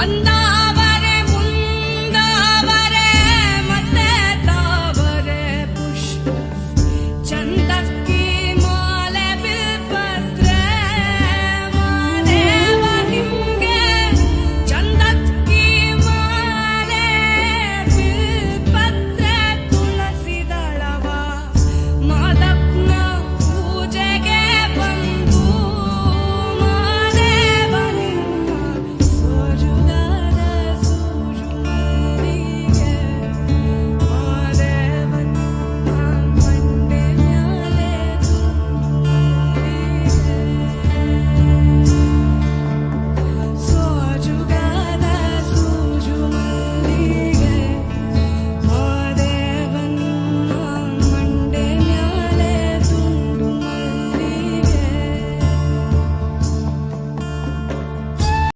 완다